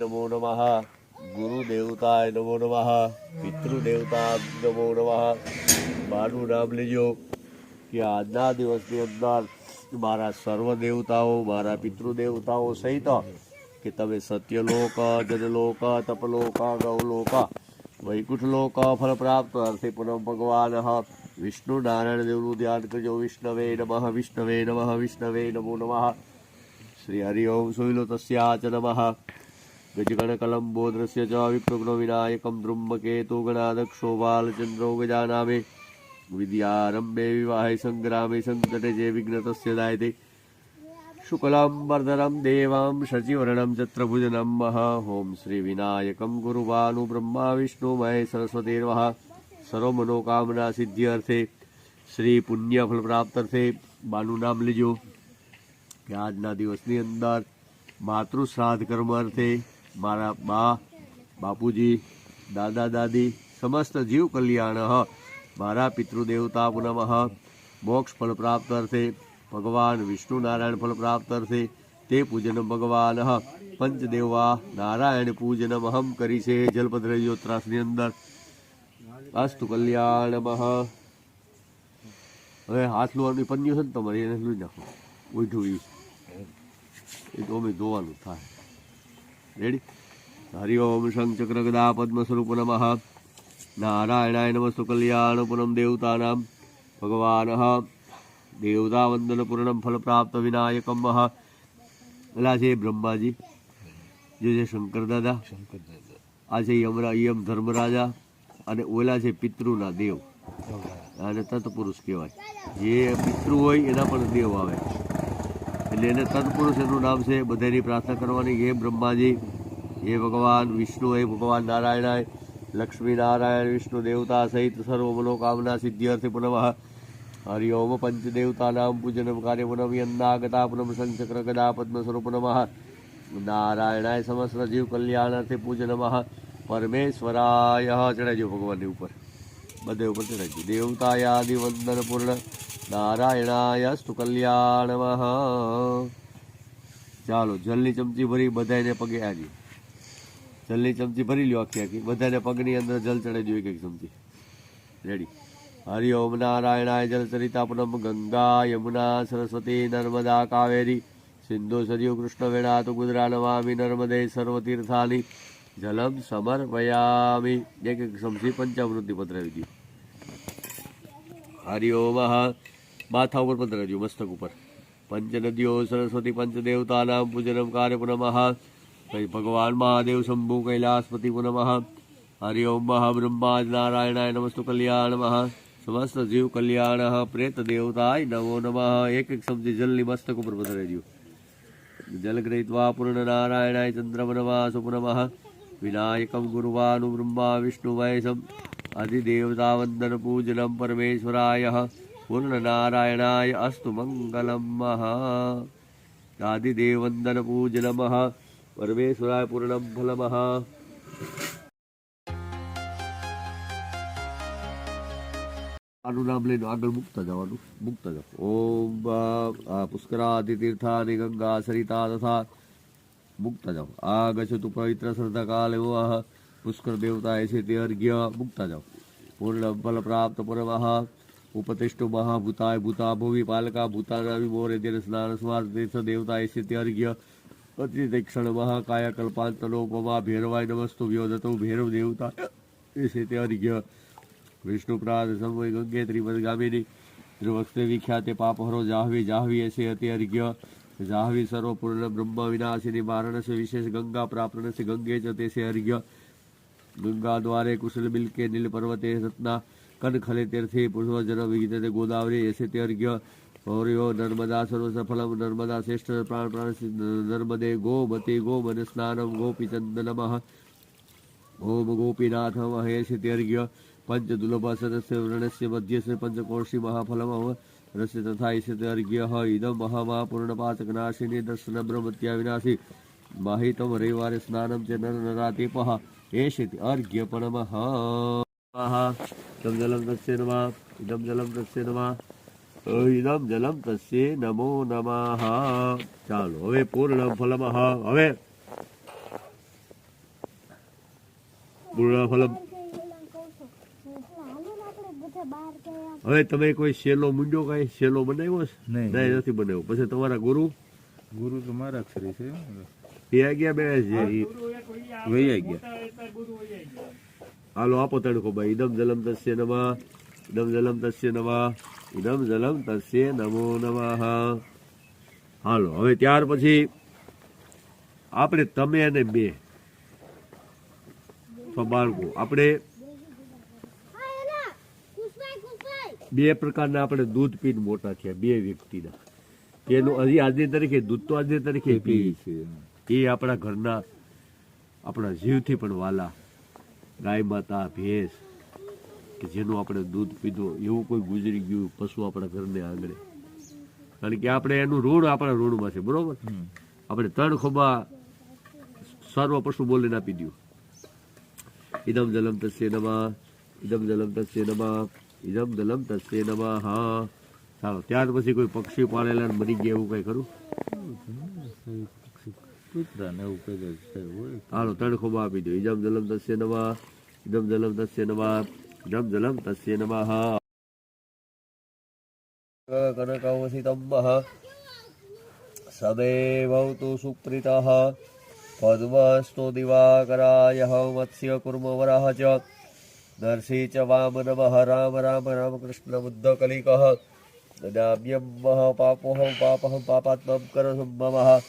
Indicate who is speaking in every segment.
Speaker 1: નમો નમઃ ગુરુદેવતાય નમો નમઃ પિતૃદેવતા નમો નમઃ મારું નામ લેજો કે આજના દિવસની અંદર મારા સર્વ દેવતાઓ મારા પિતૃદેવતાઓ સહિત કે તમે સત્યલોક જનલોક તપલોક ગૌલોક વૈકુંઠલોક ફળ પ્રાપ્ત અર્થે પુનઃ ભગવાન વિષ્ણુ નારાયણ દેવનું ધ્યાન કરજો વિષ્ણવે નમઃ વિષ્ણવે નમઃ વિષ્ણવે નમો નમઃ શ્રી હરિ ઓમ સુવિલો તસ્યા નમઃ દ્રુમ્બકેતુ ગણાદક્ષો બાલચંદ્રો ગજાનામે વિદ્યારંભે વિવાહે સંગ્રામે સંકટે જે વિઘ્નતસ્ય દાયતે શુક્લાંબરધરમ દેવાં શચિવર્ણમ ચત્રભુજનમ મહ ઓમ શ્રી વિનાયકમ ગુરુવાનુ બ્રહ્મા વિષ્ણુ મહે સરસ્વતીર્વઃ સર્વમનોકામના સિદ્ધિઅર્થે શ્રી પુણ્ય ફળ પ્રાપ્તર્થે બાનું નામ લેજો કે આજના દિવસની અંદર માતૃ શ્રાદ્ધ કર્મ અર્થે મારા બા બાપુજી, દાદા, દાદી, સમસ્ત જીવ કલ્યાણ. મારા પિતૃદેવતા પુનઃ મોક્ષ ફળ પ્રાપ્ત અર્થે ભગવાન વિષ્ણુ નારાયણ ફળ પ્રાપ્ત અર્થે તે પૂજન ભગવાન. પંચદેવા નારાયણ પૂજન અહમ કરી છે જલપદ્ર ત્રાસની અંદર. અસ્તુ કલ્યાણ હવે હાથ લોવાનું પન્યું છે ને તમારે એને લઈ નાખો. ઉઠું એ તો અમે ધોવાનું થાય. રેડી હરિ ઓમ શંચક્ર ગદા પદ્મ સ્વરૂપ નમઃ નારાયણાય નમસ્તુ કલ્યાણ પૂનમ દેવતાનામ ભગવાન દેવતા વંદન પૂર્ણમ ફલ પ્રાપ્ત વિનાયકમ પેલા છે બ્રહ્માજી જે છે શંકર દાદા આ છે યમરા યમ ધર્મરાજા અને ઓલા છે પિતૃના દેવ અને તત્પુરુષ કહેવાય જે પિતૃ હોય એના પણ દેવ આવે એટલે એને તત્પુરુષ એનું નામ છે, બધાની પ્રાર્થના કરવાની. હે બ્રહ્માજી, હે ભગવાન વિષ્ણુ, હે ભગવાન નારાયણાય લક્ષ્મી નારાયણ વિષ્ણુ દેવતા સહિત સર્વ મનોકામના સિદ્ધિઅર્થે પુનઃ હરિ ઓમ પંચદેવતાનામ પૂજનમ કાર્ય પુનમ યન્નાગતા પુનમ શંચક્ર ગદા પદ્મ સ્વરૂપ નમઃ. નારાયણાય સમસ્ત જીવ કલ્યાણાર્થે પૂજનમઃ પરમેશ્વરાય ચડાજો ભગવાનની ઉપર. બધે ઉપર ચડાજો દેવતાય પૂર્ણ. નારાયણાય સ્તુ ચાલો, જલની ચમચી ભરી બધાને પગે આજી. જલની ચમચી ભરી લ્યો આખી આખી. બધાને પગની અંદર જલ ચડે દો એક ચમચી. રેડી હરિઓમ નારાયણાય જલચરિતાપનમ ગંગા યમુના સરસ્વતી નર્મદા કાવેરી. સિંધુ સરયુ કૃષ્ણ વેણા તો ગુજરા નવામી નર્મદે સર્વતીર્થાની. જલમ સમર્પયામી. એક એક ચમચી પંચામૃતિ પધરાવી દો હરિ ઓમ માથા ઉપર પધરાવજો મસ્તક ઉપર. પંચ નદીઓ સરસ્વતી પંચ દેવતાનામ પૂજનમ કાર્ય પુનઃ પછી ભગવાન મહાદેવ, શંભુ, કૈલાસપતિ પુનઃ હરિ ઓમ મહાબ્રહ્માજ નારાયણાય નમસ્તુ કલ્યાણ મહા. સમસ્ત જીવ કલ્યાણ પ્રેત દેવતાય નમો નમઃ. એક એક સમજી જલની મસ્તક ઉપર પધરાવજો જલ ગ્રહિત્વા પૂર્ણ નારાયણાય ચંદ્રમ નમઃ સુપનમઃ વિનાયકમ ગુરુવાનુ વિષ્ણુ મહેશમ અધિદેવતા પૂજનમ પરમેશ્વરાય. પૂર્ણ अस्तु मङ्गलं महा। आदिदेवन्दनपूजनमः। परमेश्वराय पूर्णं फलमः। આનું નામ લઈને આગળ મુકતા જવાનું મુકતા જાવ ઓમ પુષ્કરાદિ તીર્થાની ગંગા સરિતા તથા મુકતા જાઓ આ ગચ્છતુ પવિત્ર શ્રદ્ધા કાલ એવો પુષ્કર દેવતા છે તે અર્ઘ્ય મુકતા જાઓ પૂર્ણ ફલ પ્રાપ્ત પરમઃ ઉપતિષ્ઠુ મહાભૂતાય ભૂતા ભૂમિ પાલકા, ભૂતા વિમોરે તેર સ્નાન સ્માર તીર્થ દેવતા છે તે અર્ઘ્ય અતિક્ષણ મહાકાય કલ્પાંતનોપમા ભેરવાય નમસ્તુ વ્યોદતો ભેરવ દેવતા. એ છે તે અર્ઘ્ય વિષ્ણુપ્રાદ સમય ગંગે ત્રિપદ ગામિની વસ્તે વિખ્યાતે પાપહરો જાહવી જાહવી એસે અતિ અર્ઘ્ય જાહવી સર્વપૂર્ણ બ્રહ્મ વિનાશિની મારણસ વિશેષ ગંગા પ્રાપ્તનસી ગંગે ચ તેસે અર્ઘ્ય. ગંગા દ્વારે કુશલ બિલકે નીલ પર્વતે રત્ના કન ખલે તીર્થે પુષ્પજન વિગીતે ગોદાવરી એસે તે અર્ઘ્ય ગૌર્યો નર્મદા સર્વ સફલમ નર્મદા શ્રેષ્ઠ પ્રાણ પ્રાણ નર્મદે ગોમતી ગોમન સ્નાનમ ગોપીચંદનમ ઓમ ગોપીનાથ મહેશ તેર્ઘ્ય પંચ દુર્લભ સદસ્ય વર્ણસ્ય મધ્યસ્ય પંચકોષી મહાફલમ. રસ્ય તથા ઈશ ત્યર્ઘ્ય ઇદમ મહામહાપૂર્ણ પાચક નાશિની દર્શન બ્રહ્મત્યા વિનાશી. માહિતમ રવિવારે સ્નાનમ ચ નર નરાતિપહ એષિત અર્ઘ્ય પરમઃ. ઇદમ જલમ તસ્ય નમઃ ઇદમ જલમ તસ્ય નમઃ ઇદમ જલમ તસ્ય નમો નમઃ ચાલો હવે પૂર્ણ ફલમ હવે પૂર્ણફલમ હવે તમે કોઈ શેલો મૂંડ્યો કઈ? શેલો બનાવ્યો છે?
Speaker 2: નહીં.
Speaker 1: નહીં નથી બનાવ્યો. પછી તમારા ગુરુ?
Speaker 2: ગુરુ તો મારા અક્ષરી છે.
Speaker 1: એ આગળ બે છે
Speaker 2: વૈયા ગયા.
Speaker 1: હાલો આપો તડકો ભાઈ. ઇદમ જલમ તસ્ય નમઃ. ઇદમ જલમ તસ્ય નમઃ. ઇદમ જલમ તસ્ય નમો નમઃ. હાલો હવે ત્યાર પછી આપણે તમે અને બે બાળકો આપણે બે પ્રકારના આપણે દૂધ પીને મોટા થયા બે વ્યક્તિના. એનું હજી આજની તરીકે દૂધ તો આજની તરીકે પી
Speaker 2: છે
Speaker 1: એ આપણા ઘરના આપણા જીવથી પણ વાલા. ગાય માતા ભેંસ કે જેનું આપણે દૂધ પીધું એવું કોઈ ગુજરી ગયું પશુ આપણા ઘરને આંગણે. કારણ કે આપણે એનું ઋણ આપણા ઋણમાં છે બરાબર? આપણે ત્રણ ખોબા સર્વ પશુ બોલીને આપી દઉં. ઇદમ જલમ તસ્ય નમા ઇદમ જલમ તસ્ય નમા ઇદમ જલમ તસ્ય નમા હા. ચાલો ત્યાર પછી કોઈ પક્ષી પાળેલા મરી ગયા એવું કંઈ ખરું.
Speaker 2: સૂત્રને ઉપેદે છે
Speaker 1: હાલો તણખો આપી દો. ઇજમ જલમ તસ્ય નમઃ. ઇજમ જલમ તસ્ય નમઃ. ઇજમ જલમ તસ્ય નમઃ. કનકવસિતમ્બહ સદે ભવતુ સુપ્રીતઃ. પદ્મસ્તો દિવાકરાય મત્સ્ય કુર્મવરઃ ચ. નરસિંહ ચ વામનમઃ રામ રામ રામકૃષ્ણબુદ્ધકલિકઃ દદામ્યમ પાપોહમ પાપહમ પાપાત્મમ કરસમ મમઃ.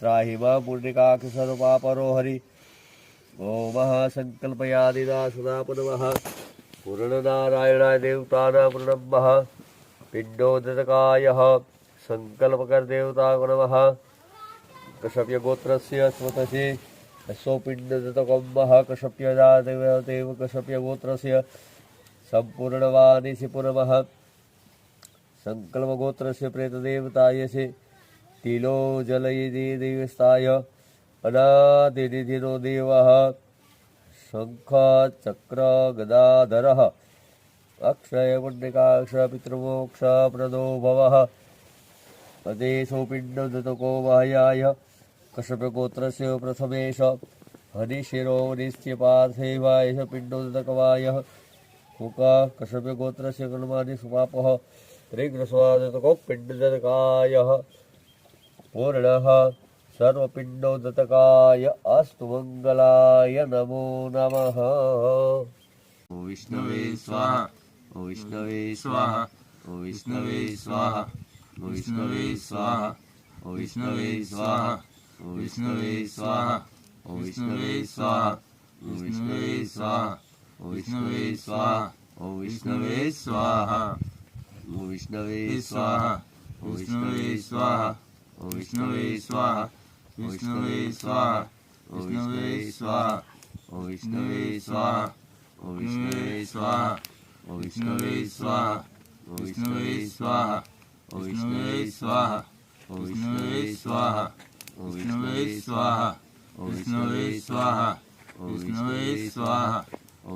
Speaker 1: ત્રાહિ પુર્ણિકાક્ષસર્વાપરો હરિ ઓમઃ સંકલ્પયાદિના સદા પુનઃ પૂર્ણનારાયણાય દેવતાના પૂર્ણમઃ પિંડોદતકાય સંકલ્પકરદેવતા નમઃ કશ્યપગોત્રસ્ય સ્મતસે અશ્વપિંડદતકમ્બઃ કશ્યપદેવ કશ્યપગોત્રસ્ય સંપૂર્ણવાનિશિપુરમઃ સંકલ્પગોત્રસ્ય પ્રેતદેવતાય તિલો જલયતિ દેવસ્થાય પદાતિથિરો દેવ શંખ ચક્ર ગદાધર અક્ષય પુણ્યકાક્ષ પિતૃમોક્ષ પ્રદો ભવ પદે સૌપિંડકો માહ્યાય કશ્યપગોત્રસ્ય પ્રથમેશ હરિશિરો નિશ્ચ્યપાથેવાય પિંડોદકવાય કુક કશ્યપગોત્રસ્ય ગણમાની સુપાપઃ ત્રિગ્રસ્વાદકો પિંડદકાય पूर्णः सर्वपिण्डोदतकाय अस्तु मङ्गलाय नमो नमः ॐ विष्णवे स्वाहा ॐ विष्णवे स्वाहा ॐ विष्णवे स्वाहा ॐ विष्णवे स्वाहा ॐ विष्णवे स्वाहा ॐ विष्णवे स्वाहा ॐ विष्णवे स्वाहा ॐ विष्णवे स्वाहा ॐ विष्णवे स्वाहा ॐ विष्णवे स्वाहा ॐ विष्णवे स्वाहा ॐ विष्णवे स्वाहा વિષ્ણુવે સ્વાહા વિષ્ણુવે સ્વાહા વિષ્ણુવે સ્વાહા વિષ્ણુવે સ્વાહા વિષ્ણુવે સ્વાહા વિષ્ણુવે સ્વાહા વિષ્ણુવે સ્વાહા વિષ્ણુવે સ્વાહા વિષ્ણુવે સ્વાહા વિષ્ણુવે સ્વાહા વિષ્ણુવે સ્વાહા વિષ્ણુવે સ્વાહા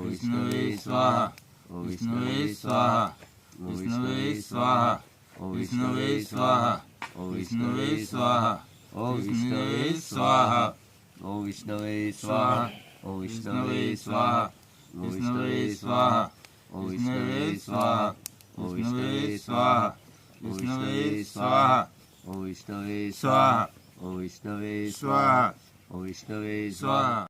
Speaker 1: વિષ્ણુવે સ્વાહા વિષ્ણુવે સ્વાહા વિષ્ણુવે સ્વાહા વિષ્ણુવે સ્વાહા ॐ विष्णवे स्वाहा ॐ विष्णवे स्वाहा ॐ विष्णवे स्वाहा ॐ विष्णवे स्वाहा ॐ विष्णवे स्वाहा ॐ विष्णवे स्वाहा ॐ विष्णवे स्वाहा ॐ विष्णवे स्वाहा ॐ विष्णवे स्वाहा ॐ विष्णवे स्वाहा ॐ विष्णवे स्वाहा ॐ विष्णवे स्वाहा ॐ विष्णवे स्वाहा ॐ विष्णवे स्वाहा ॐ विष्णवे स्वाहा ॐ विष्णवे स्वाहा